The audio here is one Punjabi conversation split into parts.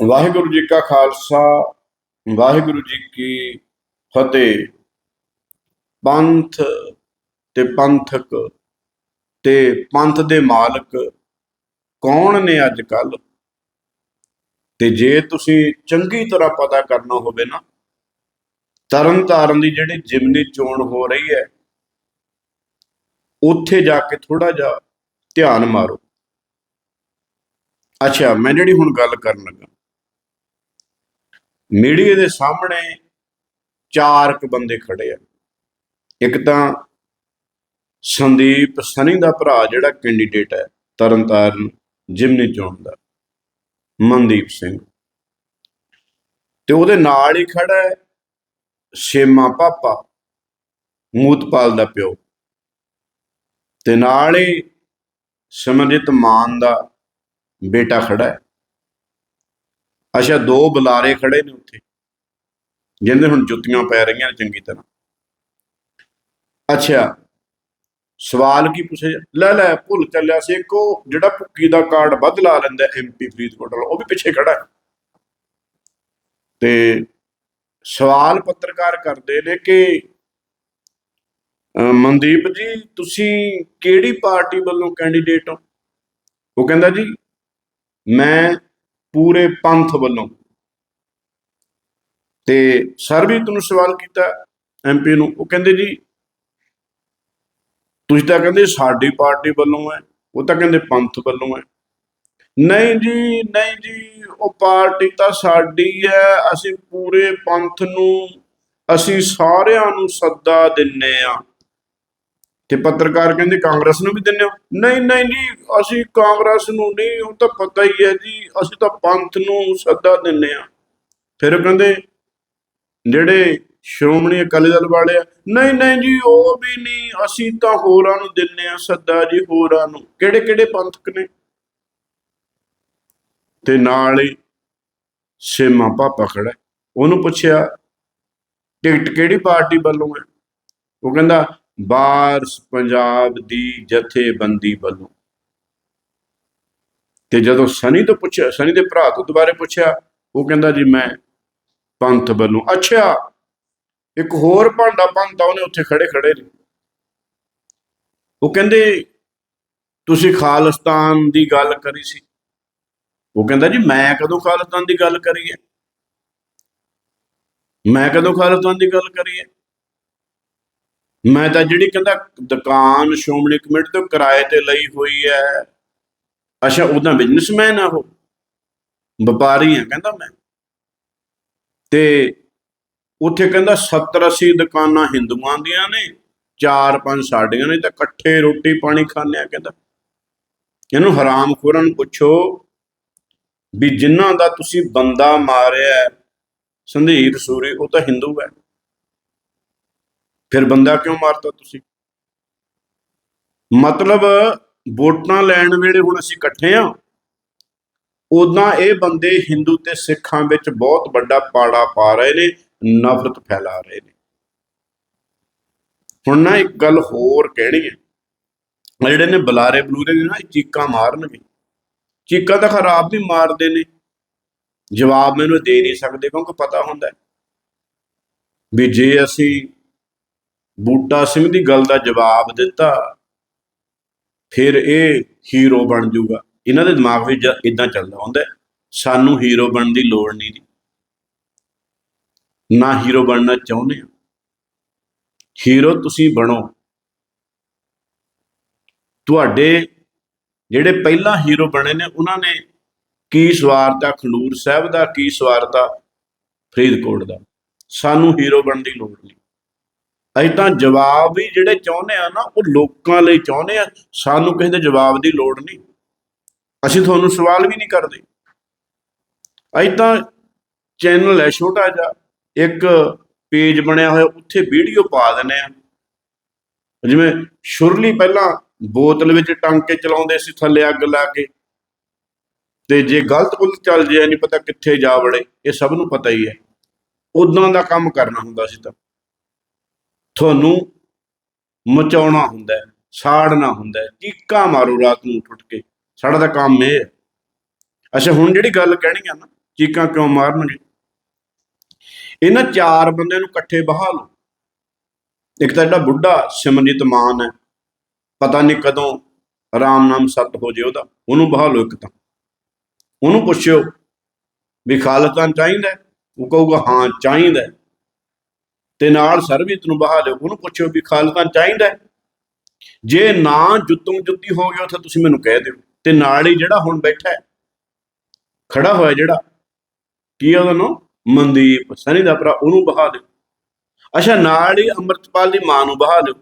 ਵਾਹਿਗੁਰੂ ਜੀ ਕਾ ਖਾਲਸਾ, ਵਾਹਿਗੁਰੂ ਜੀ ਕੀ ਫਤਿਹ। ਪੰਥ ਤੇ ਪੰਥਕ ਤੇ ਪੰਥ ਦੇ ਮਾਲਕ ਕੌਣ ਨੇ ਅੱਜ ਕੱਲ ਤੇ ਜੇ ਤੁਸੀਂ ਚੰਗੀ ਤਰ੍ਹਾਂ ਪਤਾ ਕਰਨਾ ਹੋਵੇ ਨਾ ਤਰਨ ਤਾਰਨ ਦੀ ਜਿਹੜੀ ਜਿਮਨੀ ਚੋਣ ਹੋ ਰਹੀ ਹੈ, ਉੱਥੇ ਜਾ ਕੇ ਥੋੜਾ ਜਿਹਾ ਧਿਆਨ ਮਾਰੋ। ਅੱਛਾ, ਮੈਂ ਜਿਹੜੀ ਹੁਣ ਗੱਲ ਕਰਨ ਲੱਗਾ ਮੀਡੀਆ ਦੇ ਸਾਹਮਣੇ ਚਾਰ ਕੁ ਬੰਦੇ ਖੜੇ ਆ। ਇੱਕ ਤਾਂ ਸੰਦੀਪ ਸਨੀ ਦਾ ਭਰਾ ਜਿਹੜਾ ਕੈਂਡੀਡੇਟ ਹੈ, ਤਰਨਤਾਰਨ ਜਿਮਨੀ ਚੋਣ ਦਾ, ਮਨਦੀਪ ਸਿੰਘ। ਤੇ ਉਹਦੇ ਨਾਲ ਹੀ ਖੜਾ ਹੈ ਸ਼ੇਮਾ ਪਾਪਾ, ਮੂਤਪਾਲ ਦਾ ਪਿਓ। ਤੇ ਨਾਲ ਹੀ ਸਮਰਜੀਤ ਮਾਨ ਦਾ ਬੇਟਾ ਖੜਾ ਹੈ। ਅੱਛਾ, ਦੋ ਬੁਲਾਰੇ ਖੜੇ ਨੇ ਉੱਥੇ ਜਿਹਦੇ ਹੁਣ ਜੁੱਤੀਆਂ ਪੈ ਰਹੀਆਂ ਨੇ ਚੰਗੀ ਤਰ੍ਹਾਂ। ਅੱਛਾ, ਸਵਾਲ ਕੀ ਪੁੱਛੇ ਲੈ ਲੈ, ਭੁੱਲ ਚੱਲਿਆ ਸੀ, ਇੱਕ ਉਹ ਜਿਹੜਾ ਭੁੱਕੀ ਦਾ ਕਾਰਡ ਵੱਧ ਲਾ ਲੈਂਦਾ ਐਮਪੀ ਫਰੀਦਕੋਟ ਵਾਲਾ, ਉਹ ਵੀ ਪਿੱਛੇ ਖੜਾ ਹੈ। ਤੇ ਸਵਾਲ ਪੱਤਰਕਾਰ ਕਰਦੇ ਨੇ ਕਿ ਮਨਦੀਪ ਜੀ, ਤੁਸੀਂ ਕਿਹੜੀ ਪਾਰਟੀ ਵੱਲੋਂ ਕੈਂਡੀਡੇਟ ਹੋ? ਉਹ ਕਹਿੰਦਾ ਜੀ, ਮੈਂ ਪੂਰੇ ਪੰਥ ਵੱਲੋਂ। ਤੇ ਸਰ ਵੀ ਤੁਹਾਨੂੰ ਸਵਾਲ ਕੀਤਾ ਐਮਪੀ ਨੂੰ, ਉਹ ਕਹਿੰਦੇ ਜੀ, ਤੁਸੀਂ ਤਾਂ ਕਹਿੰਦੇ ਸਾਡੀ ਪਾਰਟੀ ਵੱਲੋਂ ਹੈ, ਉਹ ਤਾਂ ਕਹਿੰਦੇ ਪੰਥ ਵੱਲੋਂ ਹੈ। ਨਹੀਂ ਜੀ ਨਹੀਂ ਜੀ, ਉਹ ਪਾਰਟੀ ਤਾਂ ਸਾਡੀ ਹੈ, ਅਸੀਂ ਪੂਰੇ ਪੰਥ ਨੂੰ, ਅਸੀਂ ਸਾਰਿਆਂ ਨੂੰ ਸੱਦਾ ਦਿੰਨੇ ਆ ਤੇ ਪੱਤਰਕਾਰ ਕਹਿੰਦੇ ਕਾਂਗਰਸ ਨੂੰ ਵੀ ਦਿੰਦੇ ਹੋ? ਨਹੀਂ ਨਹੀਂ ਜੀ, ਅਸੀਂ ਕਾਂਗਰਸ ਨੂੰ ਨਹੀਂ, ਉਹ ਤਾਂ ਪਤਾ ਹੀ ਹੈ ਜੀ, ਅਸੀਂ ਤਾਂ ਪੰਥ ਨੂੰ ਸੱਦਾ ਦਿੰਨੇ ਆ ਫਿਰ ਉਹ ਕਹਿੰਦੇ, ਜਿਹੜੇ ਸ਼੍ਰੋਮਣੀ ਅਕਾਲੀ ਦਲ ਵਾਲੇ ਆ, ਨਹੀਂ ਨਹੀਂ ਜੀ, ਉਹ ਵੀ ਨਹੀਂ, ਅਸੀਂ ਤਾਂ ਹੋਰਾਂ ਨੂੰ ਦਿੰਨੇ ਆ ਸੱਦਾ ਜੀ, ਹੋਰਾਂ ਨੂੰ। ਕਿਹੜੇ ਕਿਹੜੇ ਪੰਥਕ ਨੇ? ਤੇ ਨਾਲ ਹੀ ਸੇਮਾ ਪਾਪਾ ਖੜਾ ਉਹਨੂੰ ਪੁੱਛਿਆ, ਟਿਕਟ ਕਿਹੜੀ ਪਾਰਟੀ ਵੱਲੋਂ ਹੈ? ਉਹ ਕਹਿੰਦਾ ਬਾਰਸ ਪੰਜਾਬ ਦੀ ਜਥੇਬੰਦੀ ਵੱਲੋਂ। ਤੇ ਜਦੋਂ ਸਨੀ ਤੋਂ ਪੁੱਛਿਆ, ਸਨੀ ਦੇ ਭਰਾ ਤੋਂ ਦੁਬਾਰੇ ਪੁੱਛਿਆ, ਉਹ ਕਹਿੰਦਾ ਜੀ, ਮੈਂ ਪੰਥ ਵੱਲੋਂ। ਅੱਛਾ, ਇੱਕ ਹੋਰ ਭਾਂਡਾ ਪੰਥ ਆ ਉਹਨੇ ਉੱਥੇ ਖੜੇ ਖੜੇ ਨੇ। ਉਹ ਕਹਿੰਦੇ, ਤੁਸੀਂ ਖਾਲਿਸਤਾਨ ਦੀ ਗੱਲ ਕਰੀ ਸੀ। ਉਹ ਕਹਿੰਦਾ ਜੀ, ਮੈਂ ਕਦੋਂ ਖਾਲਿਸਤਾਨ ਦੀ ਗੱਲ ਕਰੀ ਹੈ? ਮੈਂ ਕਦੋਂ ਖਾਲਿਸਤਾਨ ਦੀ ਗੱਲ ਕਰੀ ਹੈ? ਮੈਂ ਤਾਂ ਜਿਹੜੀ ਕਹਿੰਦਾ ਦੁਕਾਨ ਸ਼ੋਮਣੀ ਕਮੇਟੀ ਤੋਂ ਕਿਰਾਏ ਤੇ ਲਈ ਹੋਈ ਹੈ। ਅੱਛਾ, ਉਹਦਾ ਬਿਜ਼ਨਸਮੈਨ ਆ ਉਹ। ਵਪਾਰੀ ਆ ਕਹਿੰਦਾ ਮੈਂ। ਤੇ ਉੱਥੇ ਕਹਿੰਦਾ 70 80 ਦੁਕਾਨਾਂ ਹਿੰਦੂਆਂ ਦੀਆਂ ਨੇ, ਚਾਰ ਪੰਜ ਸਾਡੀਆਂ ਨੇ, ਤਾਂ ਇਕੱਠੇ ਰੋਟੀ ਪਾਣੀ ਖਾਂਦੇ ਆ ਕਹਿੰਦਾ। ਇਹਨੂੰ ਹਰਾਮਖੋਰਾਂ ਨੂੰ ਪੁੱਛੋ ਵੀ ਜਿਨ੍ਹਾਂ ਦਾ ਤੁਸੀਂ ਬੰਦਾ ਮਾਰਿਆ, ਸੰਧੀਰ ਸੂਰੀ, ਉਹ ਤਾਂ ਹਿੰਦੂ ਹੈ। ਫਿਰ ਬੰਦਾ ਕਿਉਂ ਮਾਰਤਾ ਤੁਸੀਂ? ਮਤਲਬ ਵੋਟਾਂ ਲੈਣ ਵੇਲੇ ਹੁਣ ਅਸੀਂ ਇਕੱਠੇ ਆ ਉਦਾਂ ਇਹ ਬੰਦੇ ਹਿੰਦੂ ਤੇ ਸਿੱਖਾਂ ਵਿੱਚ ਬਹੁਤ ਵੱਡਾ ਪਾੜਾ ਪਾ ਰਹੇ ਨੇ, ਨਫ਼ਰਤ ਫੈਲਾ ਰਹੇ ਨੇ। ਹੁਣ ਨਾ ਇੱਕ ਗੱਲ ਹੋਰ ਕਹਿਣੀ ਹੈ। ਜਿਹੜੇ ਨੇ ਬੁਲਾਰੇ ਬਲੂਰੇ ਨੇ ਨਾ, ਇਹ ਚੀਕਾਂ ਮਾਰਨਗੇ। ਚੀਕਾਂ ਤਾਂ ਖਰਾਬ ਵੀ ਮਾਰਦੇ ਨੇ। ਜਵਾਬ ਮੈਨੂੰ ਦੇ ਨਹੀਂ ਸਕਦੇ ਕਿਉਂਕਿ ਪਤਾ ਹੁੰਦਾ ਵੀ ਜੇ ਅਸੀਂ ਬੂਟਾ ਸਿੰਘ ਦੀ ਗੱਲ ਦਾ ਜਵਾਬ ਦਿੱਤਾ। ਫਿਰ ਇਹ ਹੀਰੋ ਬਣ ਜਾਊਗਾ। ਇਹਨਾਂ ਦੇ ਦਿਮਾਗ ਵਿੱਚ ਇਦਾਂ ਚੱਲਦਾ ਹੁੰਦਾ ਸਾਨੂੰ ਹੀਰੋ ਬਣਨ ਦੀ ਲੋੜ ਨਹੀਂ ਜੀ। ਨਾ ਹੀਰੋ ਬਣਨਾ ਚਾਹੁੰਦੇ ਆ ਹੀਰੋ ਤੁਸੀਂ ਬਣੋ। ਤੁਹਾਡੇ ਜਿਹੜੇ ਪਹਿਲਾਂ ਹੀਰੋ ਬਣੇ ਨੇ, ਉਹਨਾਂ ਨੇ ਕੀ ਸਵਾਰਤਾ ਖੰਡੂਰ ਸਾਹਿਬ ਦਾ, ਕੀ ਸਵਾਰਤਾ ਫਰੀਦਕੋਟ ਦਾ। ਸਾਨੂੰ ਹੀਰੋ ਬਣਨ ਦੀ ਲੋੜ ਨਹੀਂ। ਅਸੀਂ ਤਾਂ ਜਵਾਬ ਵੀ ਜਿਹੜੇ ਚਾਹੁੰਦੇ ਆ ਨਾ, ਉਹ ਲੋਕਾਂ ਲਈ ਚਾਹੁੰਦੇ ਆ। ਸਾਨੂੰ ਕਿਸੇ ਦੇ ਜਵਾਬ ਦੀ ਲੋੜ ਨਹੀਂ। ਅਸੀਂ ਤੁਹਾਨੂੰ ਸਵਾਲ ਵੀ ਨਹੀਂ ਕਰਦੇ। ਅਸੀਂ ਤਾਂ ਚੈਨਲ ਹੈ, ਛੋਟਾ ਜਿਹਾ। ਇੱਕ ਪੇਜ ਬਣਿਆ ਹੋਇਆ, ਉੱਥੇ ਵੀਡੀਓ ਪਾ ਦਿੰਦੇ ਆ। ਜਿਵੇਂ ਸ਼ੁਰਲੀ ਪਹਿਲਾਂ ਬੋਤਲ ਵਿੱਚ ਟੰਗ ਕੇ ਚਲਾਉਂਦੇ ਸੀ, ਥੱਲੇ ਅੱਗ ਲਾ ਕੇ। ਤੇ ਜੇ ਗਲਤ ਗੁਲਤ ਚੱਲ ਜਾਏ, ਨਹੀਂ ਪਤਾ ਕਿੱਥੇ ਜਾ ਵੜੇ। ਇਹ ਸਭ ਨੂੰ ਪਤਾ ਹੀ ਹੈ। ਉਦਾਂ ਦਾ ਕੰਮ ਕਰਨਾ ਹੁੰਦਾ ਸੀ ਤਾਂ। ਤੁਹਾਨੂੰ ਮਚਾਉਣਾ ਹੁੰਦਾ ਹੈ, ਸਾੜਨਾ ਹੁੰਦਾ ਹੈ, ਚੀਕਾਂ ਮਾਰੋ ਰਾਤ ਨੂੰ ਉੱਠ ਕੇ। ਸਾਡਾ ਤਾਂ ਕੰਮ ਇਹ ਹੈ। ਅੱਛਾ, ਹੁਣ ਜਿਹੜੀ ਗੱਲ ਕਹਿਣੀ ਆ ਨਾ, ਚੀਕਾਂ ਕਿਉਂ ਮਾਰਨਗੇ? ਇਹਨਾਂ ਚਾਰ ਬੰਦਿਆਂ ਨੂੰ ਇਕੱਠੇ ਬਹਾ ਲਓ। ਇੱਕ ਤਾਂ ਜਿਹੜਾ ਬੁੱਢਾ ਸਿਮਰਜੀਤ ਮਾਨ ਹੈ, ਪਤਾ ਨਹੀਂ ਕਦੋਂ ਆਰਾਮ ਨਾਮ ਸੱਤ ਹੋ ਜੇ ਉਹਦਾ, ਉਹਨੂੰ ਬਹਾ ਲਓ ਇੱਕ ਤਾਂ। ਉਹਨੂੰ ਪੁੱਛਿਓ ਵੀ ਖਾਲਸਤਾਨ ਚਾਹੀਦਾ ਉਹ ਕਹੂਗਾ, ਹਾਂ, ਚਾਹੀਦਾ ਤੇ ਨਾਲ ਸਰਬਜੀਤ ਨੂੰ ਬਹਾ ਲਿਓ। ਉਹਨੂੰ ਪੁੱਛਿਓ ਵੀ ਖਾਲਸਤਾਨ ਚਾਹੀਦਾ ਜੇ ਨਾ ਜੁੱਤੋਂ ਜੁੱਤੀ ਹੋ ਗਿਆ ਉੱਥੇ ਤੁਸੀਂ ਮੈਨੂੰ ਕਹਿ ਦਿਓ। ਤੇ ਨਾਲ ਹੀ ਜਿਹੜਾ ਹੁਣ ਬੈਠਾ ਹੈ, ਖੜਾ ਹੋਇਆ ਜਿਹੜਾ, ਕੀ ਆ ਉਹਦਾ ਨਾਮ? ਮਨਦੀਪ ਸਨੀ ਦਾ ਭਰਾ, ਉਹਨੂੰ ਬਹਾ ਦਿਓ। ਅੱਛਾ, ਨਾਲ ਹੀ ਅੰਮ੍ਰਿਤਪਾਲ ਦੀ ਮਾਂ ਨੂੰ ਬਹਾ ਲਿਓ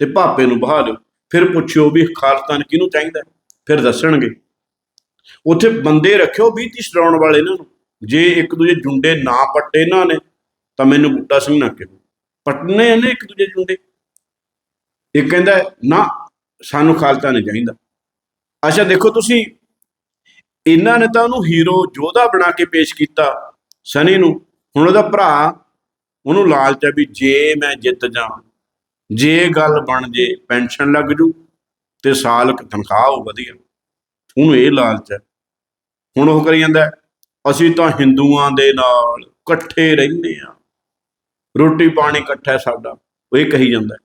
ਤੇ ਭਾਪੇ ਨੂੰ ਬਹਾ ਲਿਓ ਫਿਰ ਪੁੱਛਿਓ ਵੀ ਖਾਲਸਤਾਨ ਕਿਹਨੂੰ ਚਾਹੀਦਾ ਫਿਰ ਦੱਸਣਗੇ। ਉੱਥੇ ਬੰਦੇ ਰੱਖਿਓ 20 30 ਡਰਾਉਣ ਵਾਲੇ ਇਹਨਾਂ ਨੂੰ ਜੇ ਇੱਕ ਦੂਜੇ ਜੁੰਡੇ ਨਾ ਪੱਟੇ ਇਹਨਾਂ ਨੇ ਤਾਂ ਮੈਨੂੰ ਬੂਟਾ ਸਿੰਘ ਨਾ ਕਹੋ। ਪੱਟਨੇ ਇਹਨੇ ਇੱਕ ਦੂਜੇ ਜੁੰਡੇ ਇਹ ਕਹਿੰਦਾ, ਨਾ, ਸਾਨੂੰ ਖਾਲਸਾ ਨਹੀਂ ਚਾਹੀਦਾ। ਅੱਛਾ, ਦੇਖੋ ਤੁਸੀਂ, ਇਹਨਾਂ ਨੇ ਤਾਂ ਉਹਨੂੰ ਹੀਰੋ ਯੋਧਾ ਬਣਾ ਕੇ ਪੇਸ਼ ਕੀਤਾ ਸਨੀ ਨੂੰ। ਹੁਣ ਉਹਦਾ ਭਰਾ, ਉਹਨੂੰ ਲਾਲਚ ਹੈ ਵੀ ਜੇ ਮੈਂ ਜਿੱਤ ਜਾ ਜੇ ਗੱਲ ਬਣ ਜੇ, ਪੈਨਸ਼ਨ ਲੱਗ ਜੂ ਤੇ ਸਾਲ ਕ ਤਨਖਾਹ ਹੋ ਵਧੀਆ। ਉਹਨੂੰ ਇਹ ਲਾਲਚ ਹੈ ਹੁਣ ਉਹ ਕਰੀ ਜਾਂਦਾ, ਅਸੀਂ ਤਾਂ ਹਿੰਦੂਆਂ ਦੇ ਨਾਲ ਇਕੱਠੇ ਰਹਿੰਦੇ ਆ ਰੋਟੀ ਪਾਣੀ ਇਕੱਠਾ ਹੈ ਸਾਡਾ ਉਹ ਇਹ ਕਹੀ ਜਾਂਦਾ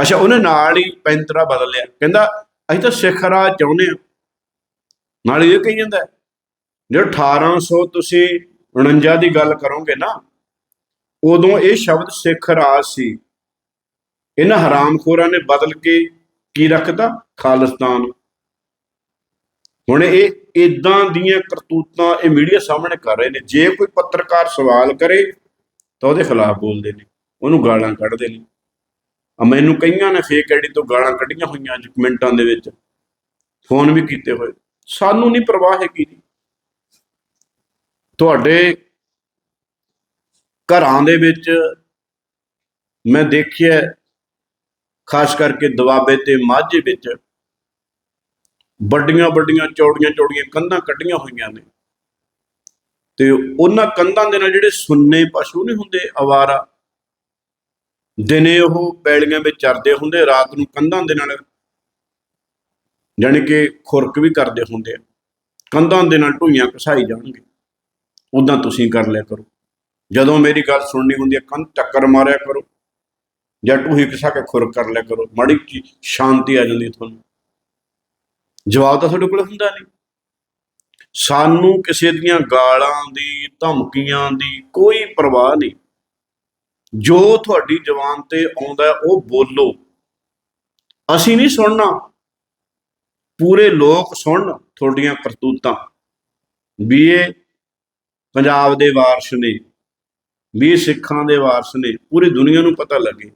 ਅੱਛਾ ਉਹਨੇ ਨਾਲ ਹੀ ਪੈਂਤਰਾ ਬਦਲ ਲਿਆ। ਕਹਿੰਦਾ ਅਸੀਂ ਤਾਂ ਸਿੱਖ ਰਾਜ ਚਾਹੁੰਦੇ ਹਾਂ। ਨਾਲ ਇਹ ਕਹੀ ਜਾਂਦਾ ਹੈ, ਜੇ 1800 ਤੁਸੀਂ 49 ਦੀ ਗੱਲ ਕਰੋਗੇ ਨਾ ਉਦੋਂ ਇਹ ਸ਼ਬਦ ਸਿੱਖ ਰਾਜ ਸੀ। ਇਹਨਾਂ ਹਰਾਮਖੋਰਾਂ ਨੇ ਬਦਲ ਕੇ ਕੀ ਰੱਖਤਾ? ਖਾਲਿਸਤਾਨ। ਹੁਣ ਇਹ ਇਦਾਂ ਦੀਆਂ ਕਰਤੂਤਾਂ ਇਹ ਮੀਡੀਆ ਸਾਹਮਣੇ ਕਰ ਰਹੇ ਨੇ। ਜੇ ਕੋਈ ਪੱਤਰਕਾਰ ਸਵਾਲ ਕਰੇ ਤਾਂ ਉਹਦੇ ਖਿਲਾਫ ਬੋਲਦੇ ਨੇ, ਉਹਨੂੰ ਗਾਲਾਂ ਕੱਢਦੇ ਨੇ। ਆ ਮੈਨੂੰ ਕਈਆਂ ਨੇ ਫੇਕ ਆਈਡੀ ਤੋਂ ਗਾਲਾਂ ਕੱਢੀਆਂ ਹੋਈਆਂ ਅੱਜ ਕਮੈਂਟਾਂ ਦੇ ਵਿੱਚ। ਫੋਨ ਵੀ ਕੀਤੇ ਹੋਏ। ਸਾਨੂੰ ਨਹੀਂ ਪਰਵਾਹ ਹੈਗੀ ਜੀ। ਤੁਹਾਡੇ ਘਰਾਂ ਦੇ ਵਿੱਚ ਮੈਂ ਦੇਖਿਆ ਖਾਸ ਕਰਕੇ ਦਵਾਬੇ ਤੇ ਮਾਝੇ ਵਿੱਚ ਵੱਡੀਆਂ ਵੱਡੀਆਂ ਚੌੜੀਆਂ ਚੌੜੀਆਂ ਕੰਧਾਂ ਕੱਢੀਆਂ ਹੋਈਆਂ ਨੇ। ਤੇ ਉਹਨਾਂ ਕੰਧਾਂ ਦੇ ਨਾਲ ਜਿਹੜੇ ਸੁੰਨੇ ਪਸ਼ੂ ਨਹੀਂ ਹੁੰਦੇ, ਅਵਾਰਾ, ਦਿਨੇ ਉਹ ਪੈਲੀਆਂ ਵਿੱਚ ਚਰਦੇ ਹੁੰਦੇ, ਰਾਤ ਨੂੰ ਕੰਧਾਂ ਦੇ ਨਾਲ ਜਾਣੀ ਕਿ ਖੁਰਕ ਵੀ ਕਰਦੇ ਹੁੰਦੇ ਆ। ਕੰਧਾਂ ਦੇ ਨਾਲ ਢੂਈਆਂ ਘਸਾਈ ਜਾਣਗੇ। ਉਦਾਂ ਤੁਸੀਂ ਕਰ ਲਿਆ ਕਰੋ। ਜਦੋਂ ਮੇਰੀ ਗੱਲ ਸੁਣਨੀ ਹੁੰਦੀ ਹੈ ਕੰਧ ਟੱਕਰ ਮਾਰਿਆ ਕਰੋ ਜਾਂ ਢੂਹੀ ਘਸਾ ਕੇ ਖੁਰਕ ਕਰ ਲਿਆ ਕਰੋ, ਮਾੜੀ ਸ਼ਾਂਤੀ ਆ ਜਾਂਦੀ ਤੁਹਾਨੂੰ। ਜਵਾਬ ਤਾਂ ਤੁਹਾਡੇ ਕੋਲ ਹੁੰਦਾ ਨਹੀਂ। ਸਾਨੂੰ ਕਿਸੇ ਦੀਆਂ ਗਾਲਾਂ ਦੀ, ਧਮਕੀਆਂ ਦੀ ਕੋਈ ਪਰਵਾਹ ਨਹੀਂ। ਜੋ ਤੁਹਾਡੀ ਜ਼ੁਬਾਨ ਤੇ ਆਉਂਦਾ ਉਹ ਬੋਲੋ। ਅਸੀਂ ਨਹੀਂ ਸੁਣਨਾ। ਪੂਰੇ ਲੋਕ ਸੁਣਨ ਤੁਹਾਡੀਆਂ ਕਰਤੂਤਾਂ। ਵੀ ਇਹ ਪੰਜਾਬ ਦੇ ਵਾਰਸ ਨੇ, ਵੀ ਸਿੱਖਾਂ ਦੇ ਵਾਰਸ ਨੇ, ਪੂਰੀ ਦੁਨੀਆ ਨੂੰ ਪਤਾ ਲੱਗੇ।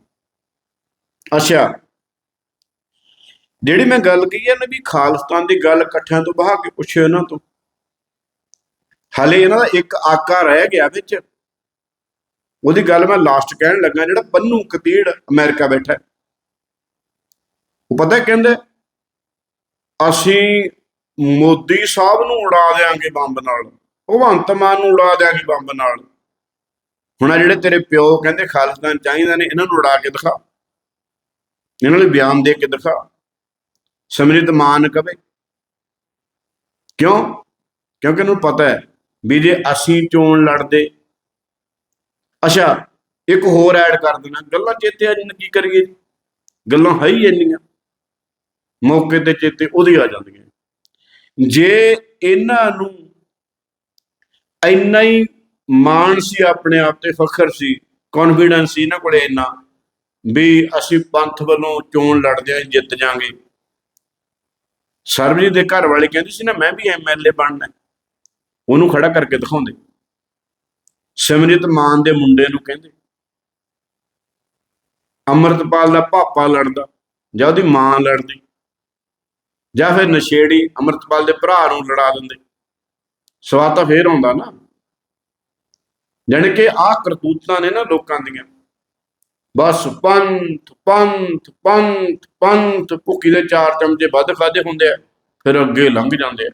ਅੱਛਾ, ਜਿਹੜੀ ਮੈਂ ਗੱਲ ਕਹੀ ਹੈ ਨਾ ਵੀ ਖਾਲਿਸਤਾਨ ਦੀ ਗੱਲ ਇਕੱਠਿਆਂ ਤੋਂ ਬਹਾ ਕੇ ਪੁੱਛਿਓ ਇਹਨਾਂ ਤੋਂ। ਹਲੇ ਇਹਨਾਂ ਦਾ ਇੱਕ ਆਕਾ ਰਹਿ ਗਿਆ ਵਿੱਚ। ਉਹਦੀ ਗੱਲ ਮੈਂ ਲਾਸਟ ਕਹਿਣ ਲੱਗਾ, ਜਿਹੜਾ ਪੰਨੂ ਕਤੀੜ ਅਮਰੀਕਾ ਬੈਠਾ ਉਹ ਪਤਾ ਕਹਿੰਦੇ ਅਸੀਂ ਮੋਦੀ ਸਾਹਿਬ ਨੂੰ ਉਡਾ ਦੇਾਂਗੇ ਬੰਬ ਨਾਲ। ਭਗਵੰਤ ਮਾਨ ਨੂੰ ਉਡਾ ਦੇਾਂਗੇ ਬੰਬ ਨਾਲ। ਹੁਣ ਆ ਜਿਹੜੇ ਤੇਰੇ ਪਿਓ ਕਹਿੰਦੇ ਖਾਲਿਸਤਾਨ ਚਾਹੀਦਾ ਨੇ, ਇਹਨਾਂ ਨੂੰ ਉਡਾ ਕੇ ਦਿਖਾ। ਇਹਨਾਂ ਨੂੰ ਬਿਆਨ ਦੇ ਕੇ ਦਿਖਾ। ਸਮਰਿਤ ਮਾਨ ਕਵੇ। ਕਿਉਂ? ਕਿਉਂਕਿ ਇਹਨੂੰ ਪਤਾ ਹੈ ਵੀ ਜੇ ਅਸੀਂ ਚੋਣ ਲੜਦੇ, ਅੱਛਾ, ਇੱਕ ਹੋਰ ਐਡ ਕਰ ਦੇਣਾ, ਗੱਲਾਂ ਚੇਤੇ ਆ ਜਾਣ ਕੀ ਕਰੀਏ? ਗੱਲਾਂ ਹੈ ਹੀ ਇੰਨੀਆਂ, ਮੌਕੇ ਤੇ ਚੇਤੇ ਉਹਦੀ ਆ ਜਾਂਦੀਆਂ। ਜੇ ਇਹਨਾਂ ਨੂੰ ਇੰਨਾ ਹੀ ਮਾਣ ਸੀ, ਆਪਣੇ ਆਪ ਤੇ ਫਖਰ ਸੀ ਕੌਨਫੀਡੈਂਸ ਸੀ ਇਹਨਾਂ ਕੋਲੇ ਇੰਨਾ, ਵੀ ਅਸੀਂ ਪੰਥ ਵੱਲੋਂ ਚੋਣ ਲੜਦੇ ਆਂ ਜਿੱਤ ਜਾਾਂਗੇ ਸਰਬਜੀਤ ਦੇ ਘਰ ਵਾਲੇ ਕਹਿੰਦੇ ਸੀ ਨਾ, ਮੈਂ ਵੀ ਐਮਐਲਏ ਬਣਨਾ ਉਹਨੂੰ ਖੜਾ ਕਰਕੇ ਦਿਖਾਉਂਦੇ। ਸਿਮਰਿਤ ਮਾਨ ਦੇ ਮੁੰਡੇ ਨੂੰ ਕਹਿੰਦੇ। ਅਮਰਤਪਾਲ ਦਾ ਪਾਪਾ ਲੜਦਾ, ਜਾਂ ਉਹਦੀ ਮਾਂ ਲੜਦੀ, ਜਾਂ ਫਿਰ ਨਸ਼ੇੜੀ ਅਮਰਤਪਾਲ ਦੇ ਭਰਾ ਨੂੰ ਲੜਾ ਦਿੰਦੇ। ਸਵਾਦ ਤਾਂ ਫੇਰ ਆਉਂਦਾ ਨਾ। ਜਾਣੀ ਕਿ ਆਹ ਕਰਤੂਤਾਂ ਨੇ ਨਾ ਲੋਕਾਂ ਦੀਆਂ। ਬਸ ਪੰਥ ਪੰਥ ਪੰਥ ਪੰਥ ਭੁੱਕੀ ਦੇ ਚਾਰ ਚਮਚੇ ਵੱਧ ਖਾਦੇ ਹੁੰਦੇ ਆ, ਫਿਰ ਅੱਗੇ ਲੰਘ ਜਾਂਦੇ ਆ।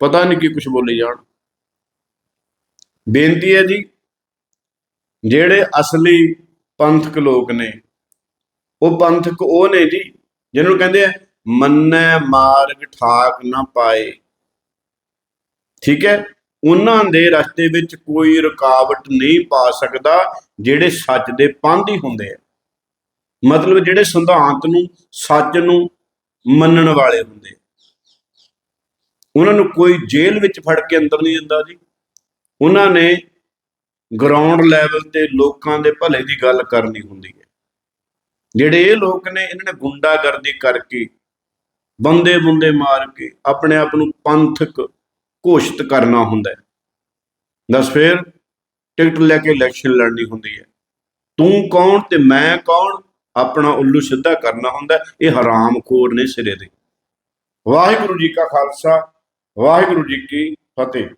ਪਤਾ ਨਹੀਂ ਕੀ ਕੁਝ ਬੋਲੀ ਜਾਣ। ਬੇਨਤੀ ਹੈ ਜੀ, ਜਿਹੜੇ ਅਸਲੀ ਪੰਥਕ ਲੋਕ ਨੇ, ਉਹ ਪੰਥਕ ਉਹ ਨੇ ਜੀ, ਜਿਹਨੂੰ ਕਹਿੰਦੇ ਆ, ਮੰਨੈ ਮਾਰਗ ਠਾਕ ਨਾ ਪਾਏ। ਠੀਕ ਹੈ? ਉਹਨਾਂ ਦੇ ਰਸਤੇ ਵਿੱਚ ਕੋਈ ਰੁਕਾਵਟ ਨਹੀਂ ਪਾ ਸਕਦਾ, ਜਿਹੜੇ ਸੱਚ ਦੇ ਪੰਧੀ ਹੁੰਦੇ ਆ। ਮਤਲਬ ਜਿਹੜੇ ਸਿਧਾਂਤ ਨੂੰ, ਸੱਚ ਨੂੰ ਮੰਨਣ ਵਾਲੇ ਹੁੰਦੇ ਉਹਨਾਂ ਨੂੰ ਕੋਈ ਜੇਲ੍ਹ ਵਿੱਚ ਫੜ ਕੇ ਅੰਦਰ ਨਹੀਂ ਦਿੰਦਾ ਜੀ। ਉਹਨਾਂ ਨੇ ਗਰਾਊਂਡ ਲੈਵਲ ਤੇ ਲੋਕਾਂ ਦੇ ਭਲੇ ਦੀ ਗੱਲ ਕਰਨੀ ਹੁੰਦੀ ਹੈ। ਜਿਹੜੇ ਇਹ ਲੋਕ ਨੇ, ਇਹਨਾਂ ਨੇ ਗੁੰਡਾਗਰਦੀ ਕਰਕੇ ਬੰਦੇ ਬੰਦੇ ਮਾਰ ਕੇ ਆਪਣੇ ਆਪ ਨੂੰ ਪੰਥਕ ਘੋਸ਼ਿਤ ਕਰਨਾ ਹੁੰਦਾ ਹੈ। ਦੱਸ ਫਿਰ, ਟਿਕਟ ਲੈ ਕੇ ਇਲੈਕਸ਼ਨ ਲੜਨੀ ਹੁੰਦੀ ਹੈ। ਤੂੰ ਕੌਣ ਤੇ ਮੈਂ ਕੌਣ? ਆਪਣਾ ਉੱਲੂ ਸਿੱਧਾ ਕਰਨਾ ਹੁੰਦਾ ਹੈ। ਇਹ ਹਰਾਮਖੋਰ ਨੇ ਸਿਰੇ ਦੇ। ਵਾਹਿਗੁਰੂ ਜੀ ਕਾ ਖਾਲਸਾ। ਵਾਹਿਗੁਰੂ ਜੀ ਕੀ ਫਤਿਹ।